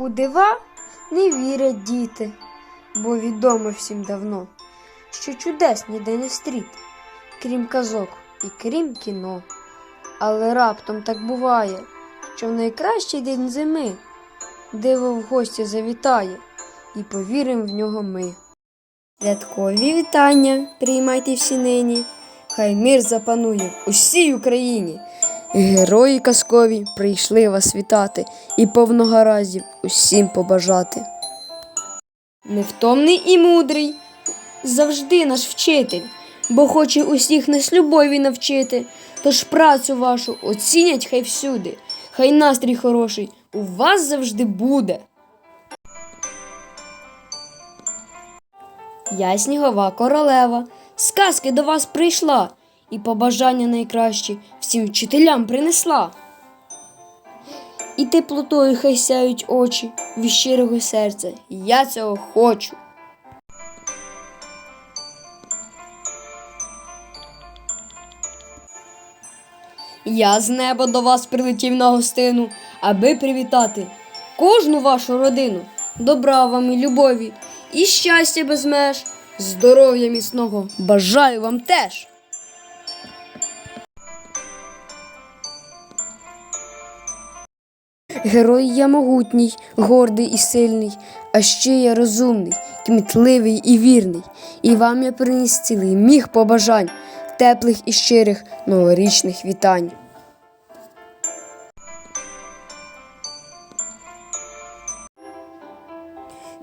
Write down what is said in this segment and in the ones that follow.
У дива не вірять діти, бо відомо всім давно, що чудес ніде не стріт, крім казок і крім кіно. Але раптом так буває, що в найкращий день зими диво в гості завітає, і повірим в нього ми. Святкові вітання приймайте всі нині, хай мир запанує усій Україні. Герої казкові прийшли вас вітати і повногараздів усім побажати. Невтомний і мудрий, завжди наш вчитель, бо хоче усіх нас любові навчити. Тож працю вашу оцінять хай всюди, хай настрій хороший у вас завжди буде. Я снігова королева, сказки до вас прийшла, і побажання найкращі всім вчителям принесла. І теплотою хай сяють очі від щирого серця. Я цього хочу. Я з неба до вас прилетів на гостину, аби привітати кожну вашу родину. Добра вам і любові, і щастя без меж, здоров'я міцного бажаю вам теж. Герой я могутній, гордий і сильний, а ще я розумний, кмітливий і вірний. І вам я приніс цілий міг побажань, теплих і щирих новорічних вітань.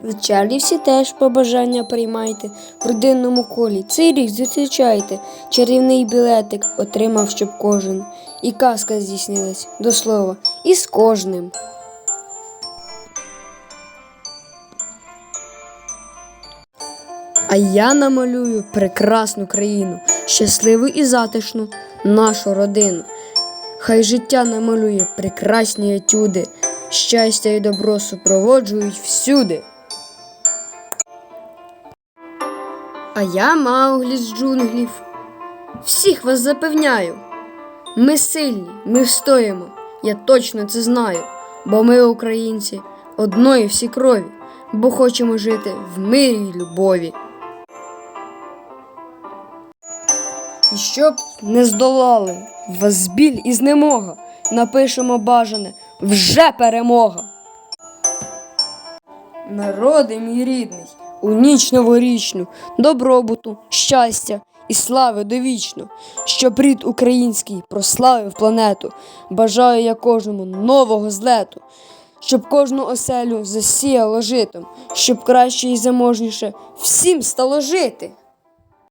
Вечері всі теж побажання приймайте в родинному колі. Цей рік зустрічайте, чарівний білетик отримав, щоб кожен. І казка здійснилась до слова, і з кожним. А я намалюю прекрасну країну, щасливу і затишну нашу родину. Хай життя намалює прекрасні етюди, щастя і добро супроводжують всюди. А я Мауглі з джунглів. Всіх вас запевняю. Ми сильні, ми встоїмо. Я точно це знаю, бо ми, українці, одної всі крові, бо хочемо жити в мирі й любові. І щоб не здолали вас біль і знемога, напишемо бажане вже перемога. Народи мій рідний, у ніч новорічну, добробуту, щастя і слави довічно, щоб рід український прославив планету. Бажаю я кожному нового злету, щоб кожну оселю засіяло житом, щоб краще і заможніше всім стало жити.